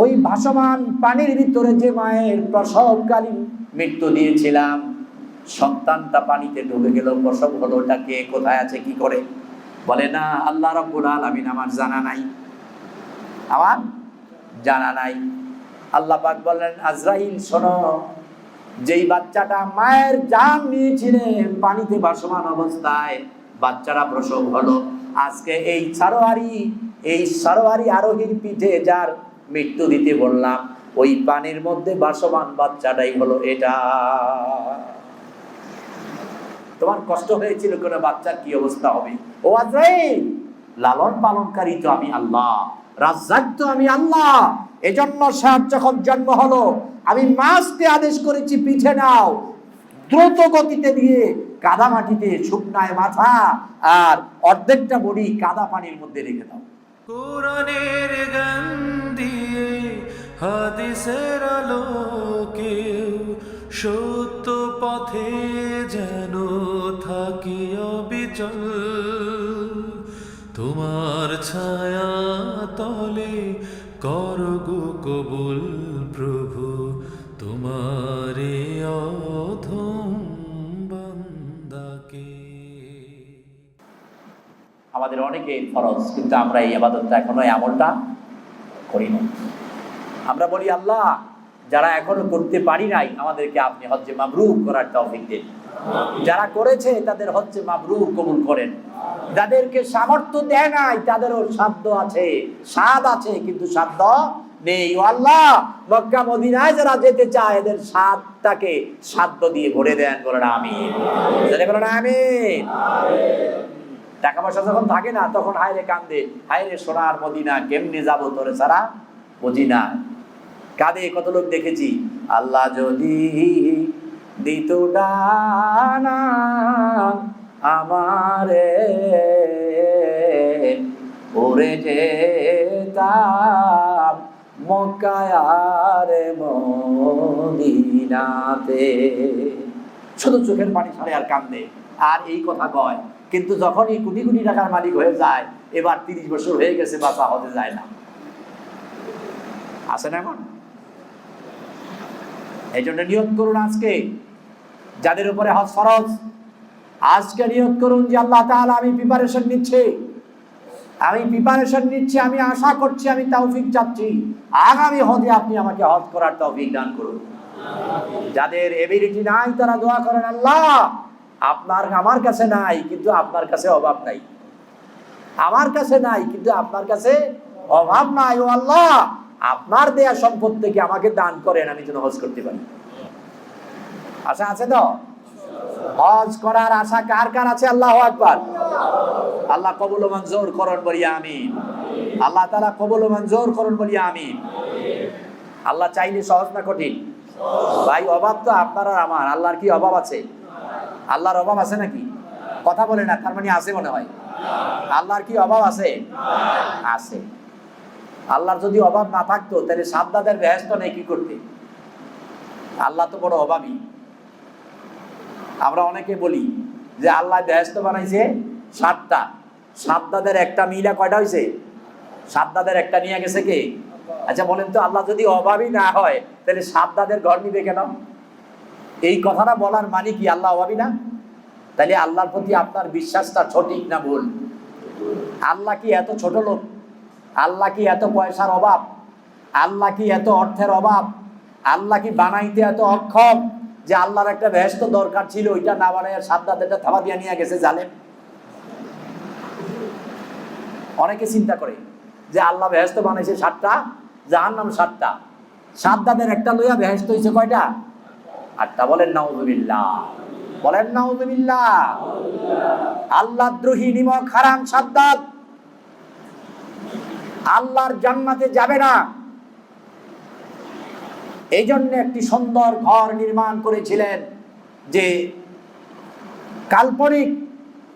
ওই ভাসমান পানির ভিতরে যে মায়ের প্রসবকালীন মৃত্যু দিয়েছিলাম সন্তানটা পানিতে ডুবে গেল। প্রসব হলো ওটা কে, কোথায় আছে, কি করে? বলে, না, আল্লাহ রব্বুল আলামিন আমার জানা নাই। আমার জানা নাই। আল্লাহ পাক বললেন, আজরাইল, শোনো, যেই বাচ্চাটা মায়ের জান নিয়েছিলেন পানিতে ভাসমান অবস্থায়, বাচ্চারা প্রসব হলো। আজকে এই সারোয়ারি এই সারোয়ারি আরোহীর পিঠে যার মৃত্যু দিতে বললাম, ওই পানির মধ্যে ভাসমান বাচ্চাটাই হলো এটা। তোমার কষ্ট হয়েছিল কোনো বাচ্চার কি অবস্থা হবে? ও আজরাইল, লালন পালনকারী তো আমি আল্লাহ, রাজ্জাক তো আমি আল্লাহ। এজন্য সার যখন জন্ম হলো, আমি মাছকে আদেশ করেছি, পিঠে নাও। দ্রুত গতিতে দিয়ে কাদা মাটিতে শুকনায় মাথা আর অর্ধেকটা বডি কাদা পানির মধ্যে রেখে দাও। কোরআনের গান দিয়ে হাদিসের আলোকে সত্য পথে যেন থাকি অবিচল। তোমার ছায়া তলে করগো কবুল ফরজ কিন্তু আমরা এই আবাদতটা এখনও এই আমলটা করি না আমরা বলি আল্লাহ যারা এখনও করতে পারি নাই আমাদেরকে আপনি হচ্ছে মাবরুক করার তৌফিক দিন। যারা করেছে তাদের হচ্ছে মাবরুক কবুল করেন। যাদেরকে সামর্থ্য দেয় নাই তাদেরও সাধ্য আছে। স্বাদ আছে কিন্তু সাধ্য নেই। আল্লাহ মক্কা মদিনায় যারা যেতে চায় এদের স্বাদটাকে সাধ্য দিয়ে ভরে দেন বলেন আমি বলেন আমি টাকা পয়সা যখন থাকে না, তখন হায়রে কান্দে, হায়রে সোনার মদিনা কেমনে যাব তোরে সারা বুঝি না কাঁদে কত লোক দেখেছি। আল্লাহ যদি দিত ডানা আমারে, ওরে যেতাম মক্কায়ারে মদিনাতে। শুধু চোখের পানি ছাড়ে আর কান্দে। আর এই কথা কয় কিন্তু যখনই কোটি কোটি টাকার মালিক হয়ে যায়, এবার তিরিশ বছর হয়ে গেছে বাসা হতে যায় না। আছে না এই জন্য নিয়োগ করুন আজকে, যাদের উপরে হজ ফরজ। আজকে নিয়োগ করুন যে আল্লাহ তাআলা আমি প্রিপারেশন নিচ্ছি। আমি প্রিপারেশন নিচ্ছি, আমি আশা করছি, আমি তৌফিক চাচ্ছি। আগামী হজে আপনি আমাকে হজ করার তৌফিক দান করুন। যাদের এবিলিটি নাই, তারা দোয়া করেন, আল্লাহ! আপনার আমার কাছে নাই, কিন্তু আপনার কাছে অভাব নাই। আমার কাছে নাই, কিন্তু আপনার কাছে অভাব নাই, ও আল্লাহ। আপনার দেয়া সম্পদ থেকে আমাকে দান করেন, আমি যেন হজ করতে পারি। আশা আছে তো? হজ করার আশা কার কার আছে? আল্লাহ আকবার। আল্লাহ কবুল মঞ্জুর করুন বলিয়া আমি আল্লাহ তাআলা কবুল মঞ্জুর করুন বলিয়া আমি আল্লাহ চাইলে সহজ না কঠিন। ভাই, অভাব তো আপনার আর আমার। আল্লাহর কি অভাব আছে? আল্লাহর অভাব আছে নাকি? কথা বলে না, তার মানে আছে মনে হয়। আল্লাহর কি অভাব আছে? আছে। আল্লাহর যদি অভাব না থাকতো, তাহলে সাদ্দাদের বেহেস্ত নেই কি করতে? আল্লাহ তো বড় অভাবী। আমরা অনেকে বলি যে আল্লাহ বেহেস্ত বানাইছে সাতটা। সাদ্দাদের একটা মিলা কয়টা হয়েছে সাদ্দাদের একটা নিয়ে গেছে কে? আচ্ছা বলেন তো, আল্লাহ যদি অভাবই না হয়, তাহলে সাদ্দাদের ঘর নিবে কেন? এই কথাটা বলার মানে কি আল্লাহ অভাবী না? তাহলে আল্লাহর প্রতি আপনার বিশ্বাসটা সঠিক না ভুল? আল্লাহ কি এত ছোট লোক? আল্লাহ কি এত পয়সার অভাব? আল্লাহ কি এত অর্থের অভাব? আল্লাহ কি বানাইতে এত অক্ষম যে আল্লাহর একটা ব্যস্ত দরকার ছিল, ওইটা না বানায় সাদ্দাত এটা থাবা দিয়ে নিয়ে গেছে জালেম? অনেকে চিন্তা করে যে আল্লাহ বেহেস্ত বানাইছে সাতটা নাম সাতটা। সাদ্দাদের একটা লইয়া বেহেস্ত হয়েছে কয়টা? আটটা বলেন, নাউজুবিল্লাহ। বলেন, নাউজুবিল্লাহ। আল্লাহ দ্রোহী, নিমক, হারাম, সাদ্দাত। আল্লাহর জান্নাতে যাবে না। এই জন্য একটি সুন্দর ঘর নির্মাণ করেছিলেন যে কাল্পনিক,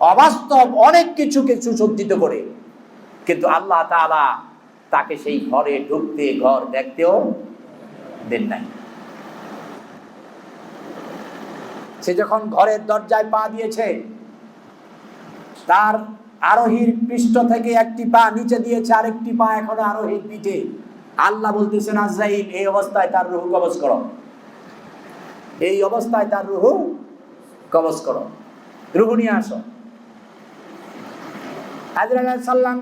অবাস্তব অনেক কিছুকে সুসজ্জিত করে। কিন্তু আল্লাহ তাকে সেই ঘরে ঢুকতে, ঘর দেখতেও দেন নাই। সে যখন ঘরের দরজায় পা দিয়েছে, তার আরোহীর পৃষ্ঠ থেকে একটি পা নিচে দিয়েছে, আরেকটি পা এখন আরোহীর পিঠে। আল্লাহ বলতেছেন, আজরাইল, এই অবস্থায় তার রুহু কবজ করো। এই অবস্থায় তার রুহু কবজ করো। রুহু নিয়ে আসো। সাল্লাম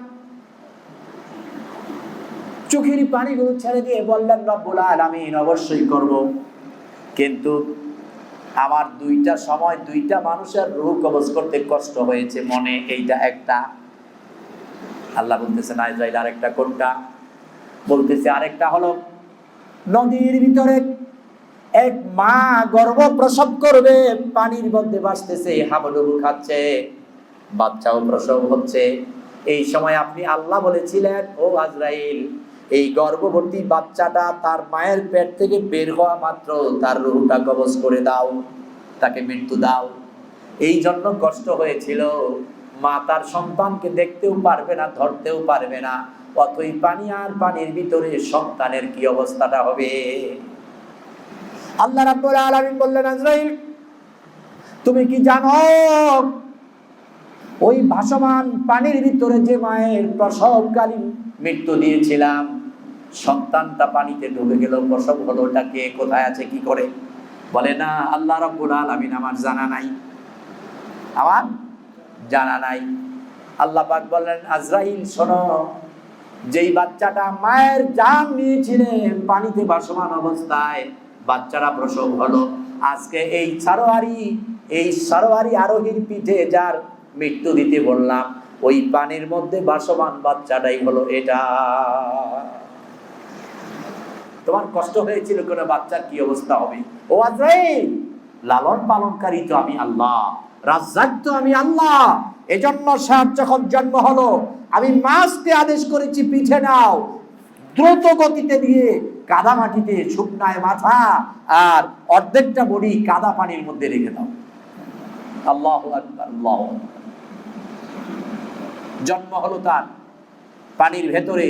চোখের পানিগুলো ছেড়ে দিয়ে বললেন, রব্বুল আলামিন, অবশ্যই করব। কিন্তু আমার দুইটা সময় দুইটা মানুষের রুহ কবজ করতে কষ্ট হয়েছে মনে, এইটা একটা। আল্লাহ বলতেছেন আইজাইল আরেকটা কোনটা? বলতেছে, আরেকটা হলো, নদীর ভিতরে এক মা গর্ভ প্রসব করবে, পানির মধ্যে ভাসতেছে হাবুডুবু খাচ্ছে, বাচ্চাও প্রসব হচ্ছে। এই সময় আপনি আল্লাহ বলেছিলেন, ও আজরাইল এই গর্ভবতী বাচ্চাটা তার মায়ের পেট থেকে বের হওয়া মাত্র তার রুহটা কবজ করে দাও, তাকে মৃত্যু দাও। এই জন্য কষ্ট হয়েছিল। মা তার সন্তানকে দেখতেও পারবে না, ধরতেও পারবে না। অতই পানি আর পানির ভিতরে সন্তানের কি অবস্থাটা হবে? আল্লাহ রাব্বুল আলামিন বললেন, আজরাইল, তুমি কি জানো? ওই ভাসমান পানির ভিতরে যে মায়ের প্রসবকালীন মৃত্যু দিয়েছিলাম সন্তানটা পানিতে ডুবে গেল, প্রসব হলো ওটা কে, কোথায় আছে, কি করে? বলে, না, আল্লাহ রাব্বুল আলামিন আমার জানা নাই। আমার জানা নাই। আল্লাহ পাক বললেন, আজরাইল, শোনো, যেই বাচ্চাটা মায়ের জান নিয়েছিলেন পানিতে ভাসমান অবস্থায়, বাচ্চারা প্রসব হলো। আজকে এই সারোয়ারি এই সারোয়ারি আরোহীর পিঠে যার মৃত্যু দিতে বললাম, ওই পানির মধ্যে ভাসমান বাচ্চাটাই হলো এটা। তোমার কষ্ট হয়েছিল কোনো বাচ্চার কি অবস্থা হবে? ও আজরাইল, লালন পালনকারী তো আমি আল্লাহ, রাজ্জাক তো আমি আল্লাহ। এজন্য সার যখন জন্ম হলো, আমি মাছকে আদেশ করেছি, পিঠে নাও। দ্রুত গতিতে দিয়ে কাদা মাটিতে শুকনায় মাথা আর অর্ধেকটা বডি কাদা পানির মধ্যে রেখে দাও। আল্লাহ আল্লাহ জন্ম হলো তার পানির ভেতরে,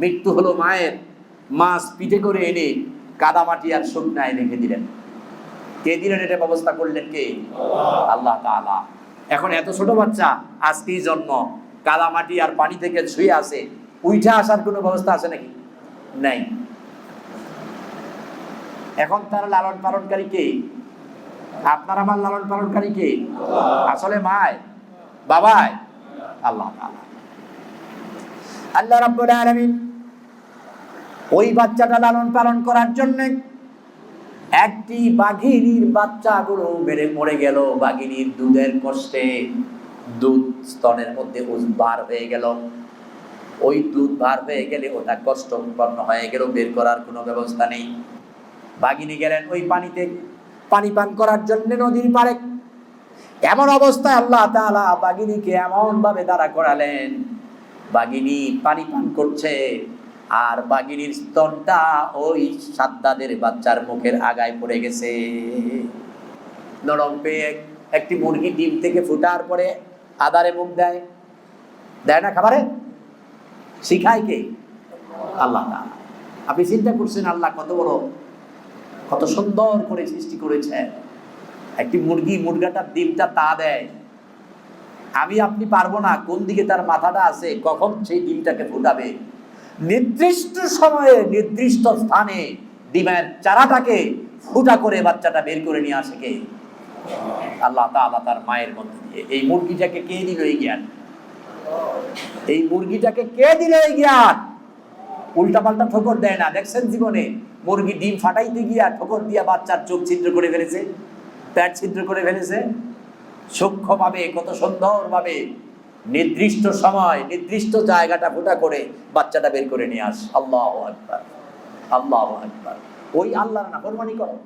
মৃত্যু হলো মায়ের। মাছ পিঠে করে এনে কাদা মাটি আর শুকনায় রেখে দিলেন। কে দিলেন এটা ব্যবস্থা করলেন কে? আল্লাহ তাআলা। এখন এত ছোট বাচ্চা আজকেই জন্ম? কাদা মাটি আর পানি থেকে ছুঁয়ে আসে উইঠা আসার কোনো ব্যবস্থা আছে নাকি? নাই। এখন তার লালন পালনকারী কে? আপনার আমার লালন পালনকারী কে? আসলে মায়, বাবায়, আল্লাহ আল্লাহ রাব্বুল আলামিন ওই বাচ্চাটা লালন পালন করার জন্য একটি বাঘিনীর বাচ্চাগুলো বেড়ে মরে গেল। বাঘিনীর দুধের কষ্টে দুধ স্তনের মধ্যে বার হয়ে গেল। ওই দুধ বার হয়ে গেলে ওটা কষ্ট উৎপন্ন হয়ে গেল, বের করার কোনো ব্যবস্থা নেই। বাঘিনী গেলেন ওই পানিতে, পানি পান করার জন্য নদীর পাড়ে। এমন অবস্থায় আল্লাহ বাঘিনীকে এমন ভাবে দাঁড়া করালেন। বাঘিনী পানি পান করছে আর বাঘিনীর স্তনটা ওই সাদ্দাদের বাচ্চার মুখের আগায় পড়ে গেছে। নরম পেয়ে একটি মুরগি ডিম থেকে ফুটার পরে আদারে মুখ দেয়। দেয় না খাবারে? শিখায় কে? আল্লাহ। আপনি চিন্তা করছেন, আল্লাহ কত বড়, কত সুন্দর করে সৃষ্টি করেছে একটি মুরগি মুরগাটার ডিমটা তা দেয়। আমি, আপনি পারব না, কোন দিকে তার মাথাটা আছে, কখন সেই ডিমটাকে ফুটাবে? নির্দিষ্ট সময়ে, নির্দিষ্ট স্থানে ডিমের চারাটাকে ফুটা করে বাচ্চাটা বের করে নিয়ে আসে কে? আল্লাহ তাআলা তার মায়ের মধ্যে দিয়ে। এই মুরগিটাকে কে দিল এই জ্ঞান? এই মুরগিটাকে কে দিল এই জ্ঞান? উল্টা পাল্টা ঠোকর দেয় না। দেখছেন জীবনে? মুরগি ডিম ফাটাইতে গিয়া ঠোকর দিয়া বাচ্চার চোখ ছিদ্র করে ফেলেছে পেট ছিদ্র করে ফেলেছে। সূক্ষ্মভাবে, কত সুন্দরভাবে নির্দিষ্ট সময়, নির্দিষ্ট জায়গাটা ফোটা করে বাচ্চাটা বের করে নিয়ে আস। আল্লাহ আল্লাহ ওই আল্লাহর নাফরমানি করো।